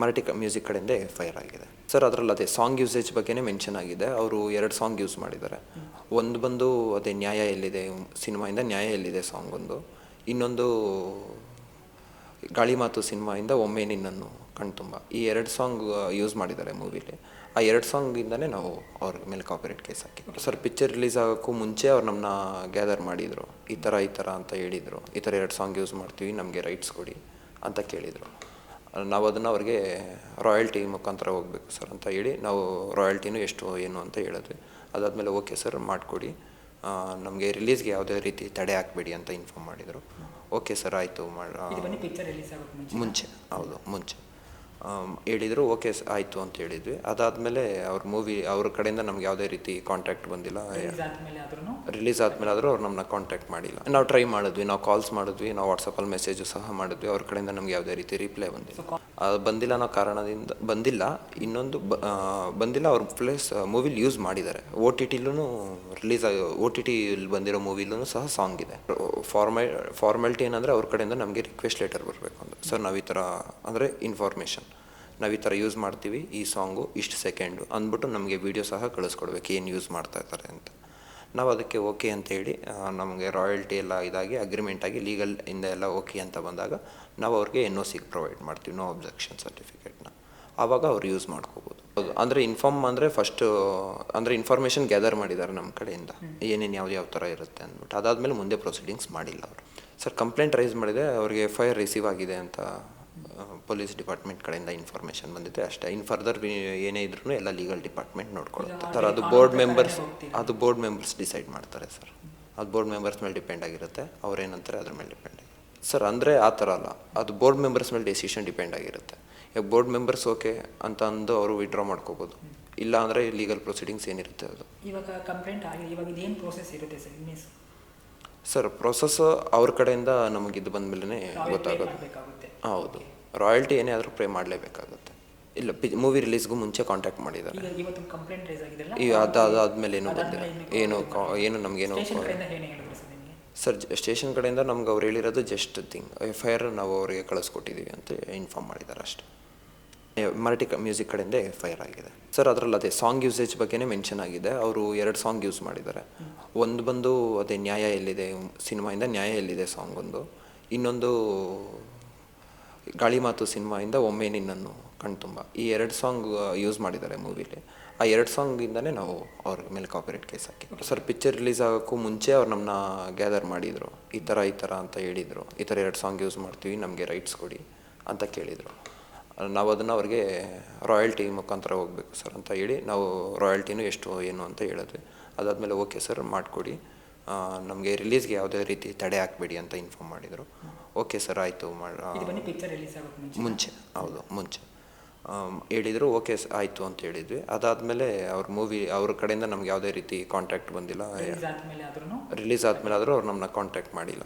Marathi music ಕಡೆಯಿಂದ FIR ಆಗಿದೆ. Sir ಅದರಲ್ಲಿ ಅದೇ ಸಾಂಗ್ ಯೂಸೇಜ್ ಬಗ್ಗೆನೇ ಮೆನ್ಷನ್ ಆಗಿದೆ. ಅವರು ಎರಡು ಸಾಂಗ್ ಯೂಸ್ ಮಾಡಿದ್ದಾರೆ. ಒಂದು ಬಂದು ಅದೇ ನ್ಯಾಯ ಎಲ್ಲಿದೆ, ಸಿನಿಮಾಯಿಂದ ನ್ಯಾಯ ಎಲ್ಲಿದೆ ಸಾಂಗ್ ಒಂದು. ಇನ್ನೊಂದು ಗಾಳಿ ಮಾತು ಸಿನಿಮಾಯಿಂದ ಒಮ್ಮೆ ನಿನ್ನನ್ನು ಕಣ್ತುಂಬ. ಈ ಎರಡು ಸಾಂಗ್ ಯೂಸ್ ಮಾಡಿದ್ದಾರೆ ಮೂವಿಲಿ ಆ ಎರಡು ಸಾಂಗಿಂದನೇ ನಾವು ಅವ್ರ ಮೇಲೆ ಕಾಪಿರೇಟ್ ಕೇಸ್ ಹಾಕಿ ಸರ್ ಪಿಕ್ಚರ್ ರಿಲೀಸ್ ಆಗೋಕ್ಕೂ ಮುಂಚೆ ಅವ್ರು ನಮ್ಮನ್ನ ಗ್ಯಾದರ್ ಮಾಡಿದರು. ಈ ಥರ ಈ ಥರ ಅಂತ ಹೇಳಿದರು. ಈ ಥರ ಎರಡು ಸಾಂಗ್ ಯೂಸ್ ಮಾಡ್ತೀವಿ, ನಮಗೆ ರೈಟ್ಸ್ ಕೊಡಿ ಅಂತ ಕೇಳಿದರು. ನಾವು ಅದನ್ನು ಅವ್ರಿಗೆ ರಾಯಲ್ಟಿ ಮುಖಾಂತರ ಹೋಗಬೇಕು ಸರ್ ಅಂತ ಹೇಳಿ ನಾವು ರಾಯಲ್ಟಿನೂ ಎಷ್ಟು ಏನು ಅಂತ ಹೇಳಿದ್ವಿ. ಅದಾದಮೇಲೆ ಓಕೆ ಸರ್ ಮಾಡಿಕೊಡಿ. ನಮಗೆ ರಿಲೀಸ್ಗೆ ಯಾವುದೇ ರೀತಿ ತಡೆ ಹಾಕಬೇಡಿ ಅಂತ ಇನ್ಫಾರ್ಮ್ ಮಾಡಿದರು. ಓಕೆ ಸರ್ ಆಯಿತು ಮಾಡಿ ಮುಂಚೆ ಹೌದು ಮುಂಚೆ. ಹೇಳಿದರು ಓಕೆ ಆಯಿತು ಅಂತ ಹೇಳಿದ್ವಿ. ಅದಾದಮೇಲೆ ಅವ್ರ ಮೂವಿ ಅವ್ರ ಕಡೆಯಿಂದ ನಮ್ಗೆ ಯಾವುದೇ ರೀತಿ ಕಾಂಟ್ಯಾಕ್ಟ್ ಬಂದಿಲ್ಲ. ರಿಲೀಸ್ ಆದಮೇಲೆ ಆದ್ರೂ ಅವ್ರು ನಮ್ಮನ್ನ ಕಾಂಟ್ಯಾಕ್ಟ್ ಮಾಡಿಲ್ಲ. ನಾವು ಟ್ರೈ ಮಾಡಿದ್ವಿ ನಾವು ಕಾಲ್ಸ್ ಮಾಡಿದ್ವಿ ನಾವು ವಾಟ್ಸಪ್ಪಲ್ಲಿ ಮೆಸೇಜು ಸಹ ಮಾಡಿದ್ವಿ. ಅವ್ರ ಕಡೆಯಿಂದ ನಮ್ಗೆ ಯಾವುದೇ ರೀತಿ ರಿಪ್ಲೈ ಬಂದಿಲ್ಲ. ಅದು ಬಂದಿಲ್ಲ ಅನ್ನೋ ಕಾರಣದಿಂದ ಬಂದಿಲ್ಲ. ಇನ್ನೊಂದು ಬಂದಿಲ್ಲ ಅವ್ರ ಪ್ಲೇಸ್ ಮೂವಿಲಿ ಯೂಸ್ ಮಾಡಿದ್ದಾರೆ. ಓ ಟಿ ಟಿಲೂ ರಿಲೀಸ್ ಆಗಿ ಓ ಟಿ ಟಿಲಿ ಬಂದಿರೋ ಮೂವಿಲೂ ಸಹ ಸಾಂಗ್ ಇದೆ. ಫಾರ್ಮೆ ಫಾರ್ಮಾಲಿಟಿ ಏನಂದರೆ ಅವ್ರ ಕಡೆಯಿಂದ ನಮಗೆ ರಿಕ್ವೆಸ್ಟ್ ಲೆಟರ್ ಬರಬೇಕು ಅಂತ. ಸರ್ ನಾವು ಈ ಥರ ಅಂದರೆ ಇನ್ಫಾರ್ಮೇಷನ್ ನಾವು ಈ ಥರ ಯೂಸ್ ಮಾಡ್ತೀವಿ ಈ ಸಾಂಗು ಇಷ್ಟು ಸೆಕೆಂಡು ಅಂದ್ಬಿಟ್ಟು ನಮಗೆ ವೀಡಿಯೋ ಸಹ ಕಳಿಸ್ಕೊಡ್ಬೇಕು ಏನು ಯೂಸ್ ಮಾಡ್ತಾ ಇದ್ದಾರೆ ಅಂತ. ನಾವು ಅದಕ್ಕೆ ಓಕೆ ಅಂತ ಹೇಳಿ ನಮಗೆ ರಾಯಲ್ಟಿ ಎಲ್ಲ ಇದಾಗಿ ಅಗ್ರಿಮೆಂಟ್ ಆಗಿ ಲೀಗಲ್ ಇಂದ ಎಲ್ಲ ಓಕೆ ಅಂತ ಬಂದಾಗ ನಾವು ಅವ್ರಿಗೆ ಎನ್ ಒ ಸಿಗೆ ಪ್ರೊವೈಡ್ ಮಾಡ್ತೀವಿ ನೋ ಅಬ್ಜೆಕ್ಷನ್ ಸರ್ಟಿಫಿಕೇಟ್ನ ಆವಾಗ ಅವ್ರು ಯೂಸ್ ಮಾಡ್ಕೋಬೋದು. ಅಂದರೆ ಇನ್ಫಾರ್ಮ್ ಅಂದರೆ ಫಸ್ಟು ಅಂದರೆ ಇನ್ಫಾರ್ಮೇಷನ್ ಗ್ಯಾದರ್ ಮಾಡಿದ್ದಾರೆ ನಮ್ಮ ಕಡೆಯಿಂದ. ಏನೇನು ಯಾವ್ದು ಯಾವ ಥರ ಇರುತ್ತೆ ಅಂದ್ಬಿಟ್ಟು ಅದಾದಮೇಲೆ ಮುಂದೆ ಪ್ರೊಸೀಡಿಂಗ್ಸ್ ಮಾಡಿಲ್ಲ ಅವರು. ಸರ್ ಕಂಪ್ಲೇಂಟ್ ರೈಸ್ ಮಾಡಿದೆ ಅವ್ರಿಗೆ ಎಫ್ ಐ ಆರ್ ರಿಸೀವ್ ಆಗಿದೆ ಅಂತ ಪೊಲೀಸ್ ಡಿಪಾರ್ಟ್ಮೆಂಟ್ ಕಡೆಯಿಂದ ಇನ್ಫಾರ್ಮೇಷನ್ ಬಂದಿದೆ. ಅಷ್ಟೇ ಇನ್ನು ಫರ್ದರ್ ಏನೇ ಇದ್ರೂ ಎಲ್ಲ ಲೀಗಲ್ ಡಿಪಾರ್ಟ್ಮೆಂಟ್ ನೋಡ್ಕೊಳ್ಳುತ್ತೆ. ಸರ್ ಅದು ಬೋರ್ಡ್ ಮೆಂಬರ್ಸ್ ಅದು ಬೋರ್ಡ್ ಮೆಂಬರ್ಸ್ ಡಿಸೈಡ್ ಮಾಡ್ತಾರೆ ಸರ್. ಅದು ಬೋರ್ಡ್ ಮೆಂಬರ್ಸ್ ಮೇಲೆ ಡಿಪೆಂಡ್ ಆಗಿರುತ್ತೆ ಅವ್ರೇನಂತಾರೆ ಅದ್ರ ಮೇಲೆ ಡಿಪೆಂಡ್ ಆಗಿರುತ್ತೆ. ಸರ್ ಅಂದರೆ ಆ ಥರ ಅಲ್ಲ. ಅದು ಬೋರ್ಡ್ ಮೆಂಬರ್ಸ್ ಮೇಲೆ ಡಿಸಿಷನ್ ಡಿಪೆಂಡ್ ಆಗಿರುತ್ತೆ. ಈಗ ಬೋರ್ಡ್ ಮೆಂಬರ್ಸ್ ಓಕೆ ಅಂತ ಅಂದು ಅವರು ವಿಡ್ರಾ ಮಾಡ್ಕೋಬೋದು. ಇಲ್ಲ ಅಂದರೆ ಲೀಗಲ್ ಪ್ರೊಸೀಡಿಂಗ್ಸ್ ಏನಿರುತ್ತೆ ಅದು. ಇವಾಗ ಕಂಪ್ಲೇಂಟ್ ಆಗಿದೆ. ಇವಾಗ ಇದೇನು ಪ್ರೋಸೆಸ್ ಇರುತ್ತೆ ಸರ್ ಸರ್ ಪ್ರೊಸೆಸ್ ಅವ್ರ ಕಡೆಯಿಂದ ನಮಗೆ ಇದು ಬಂದಮೇಲೆ ಗೊತ್ತಾಗೋದು. ಹೌದು. ರಾಯಲ್ಟಿ ಏನೇ ಆದರೂ ಪೇ ಮಾಡಲೇಬೇಕಾಗುತ್ತೆ. ಇಲ್ಲ ಪಿ ಮೂವಿ ರಿಲೀಸ್ಗೂ ಮುಂಚೆ ಕಾಂಟ್ಯಾಕ್ಟ್ ಮಾಡಿದ್ದಾರೆ. ಈಗ ಈ ಅದು ಅದಾದಮೇಲೆ ಏನೂ ಬಂದಿಲ್ಲ. ಏನು ಏನು ನಮಗೇನು ಸರ್ ಸ್ಟೇಷನ್ ಕಡೆಯಿಂದ ನಮ್ಗೆ ಅವ್ರು ಹೇಳಿರೋದು just thing F I R ನಾವು ಅವರಿಗೆ ಕಳಿಸ್ಕೊಟ್ಟಿದ್ದೀವಿ ಅಂತ ಇನ್ಫಾರ್ಮ್ ಮಾಡಿದ್ದಾರೆ ಅಷ್ಟೆ. ಮರಾಠಿ ಮ್ಯೂಸಿಕ್ ಕಡೆಯಿಂದ ಎಫ್ ಐ ಆರ್ ಆಗಿದೆ. ಸರ್ ಅದರಲ್ಲಿ ಅದೇ ಸಾಂಗ್ ಯೂಸೇಜ್ ಬಗ್ಗೆನೇ ಮೆನ್ಷನ್ ಆಗಿದೆ. ಅವರು ಎರಡು ಸಾಂಗ್ ಯೂಸ್ ಮಾಡಿದ್ದಾರೆ. ಒಂದು ಬಂದು ಅದೇ ನ್ಯಾಯ ಎಲ್ಲಿದೆ ಸಿನಿಮಾಯಿಂದ ನ್ಯಾಯ ಎಲ್ಲಿದೆ ಸಾಂಗ್ ಒಂದು. ಇನ್ನೊಂದು ಗಾಳಿ ಮಾತು ಸಿನಿಮಾಯಿಂದ ಒಮ್ಮೆ ನಿನ್ನನ್ನು ಕಣ್ತುಂಬ ಈ ಎರಡು ಸಾಂಗ್ ಯೂಸ್ ಮಾಡಿದ್ದಾರೆ ಮೂವಿಲಿ. ಆ ಎರಡು ಸಾಂಗಿಂದನೇ ನಾವು ಅವ್ರ ಮೇಲೆ ಕಾಪಿರೇಟ್ ಕೇಸ್ ಹಾಕಿ. ಸರ್ ಪಿಕ್ಚರ್ ರಿಲೀಸ್ ಆಗೋಕ್ಕೂ ಮುಂಚೆ ಅವ್ರು ನಮ್ಮನ್ನ ಗ್ಯಾದರ್ ಮಾಡಿದರು. ಈ ಥರ ಈ ಥರ ಅಂತ ಹೇಳಿದರು. ಈ ಥರ ಎರಡು ಸಾಂಗ್ ಯೂಸ್ ಮಾಡ್ತೀವಿ, ನಮಗೆ ರೈಟ್ಸ್ ಕೊಡಿ ಅಂತ ಕೇಳಿದರು. ನಾವು ಅದನ್ನು ಅವ್ರಿಗೆ ರಾಯಲ್ಟಿ ಮುಖಾಂತರ ಹೋಗಬೇಕು ಸರ್ ಅಂತ ಹೇಳಿ ನಾವು ರಾಯಲ್ಟಿನೂ ಎಷ್ಟು, ಏನು ಅಂತ ಹೇಳಿದ್ವಿ. ಅದಾದಮೇಲೆ ಓಕೆ ಸರ್, ಮಾಡಿಕೊಡಿ. ನಮಗೆ ರಿಲೀಸ್ಗೆ ಯಾವುದೇ ರೀತಿ ತಡೆ ಹಾಕಬೇಡಿ ಅಂತ ಇನ್ಫಾರ್ಮ್ ಮಾಡಿದರು. ಓಕೆ ಸರ್ ಆಯಿತು ಮುಂಚೆ. ಹೌದು ಮುಂಚೆ. ಹೇಳಿದರು ಓಕೆ ಆಯಿತು ಅಂತ ಹೇಳಿದ್ವಿ. ಅದಾದಮೇಲೆ ಅವ್ರ ಮೂವಿ ಅವ್ರ ಕಡೆಯಿಂದ ನಮ್ಗೆ ಯಾವುದೇ ರೀತಿ ಕಾಂಟ್ಯಾಕ್ಟ್ ಬಂದಿಲ್ಲ. ರಿಲೀಸ್ ಆದಮೇಲೆ ಆದರೂ ಅವ್ರು ನಮ್ಮನ್ನ ಕಾಂಟ್ಯಾಕ್ಟ್ ಮಾಡಿಲ್ಲ.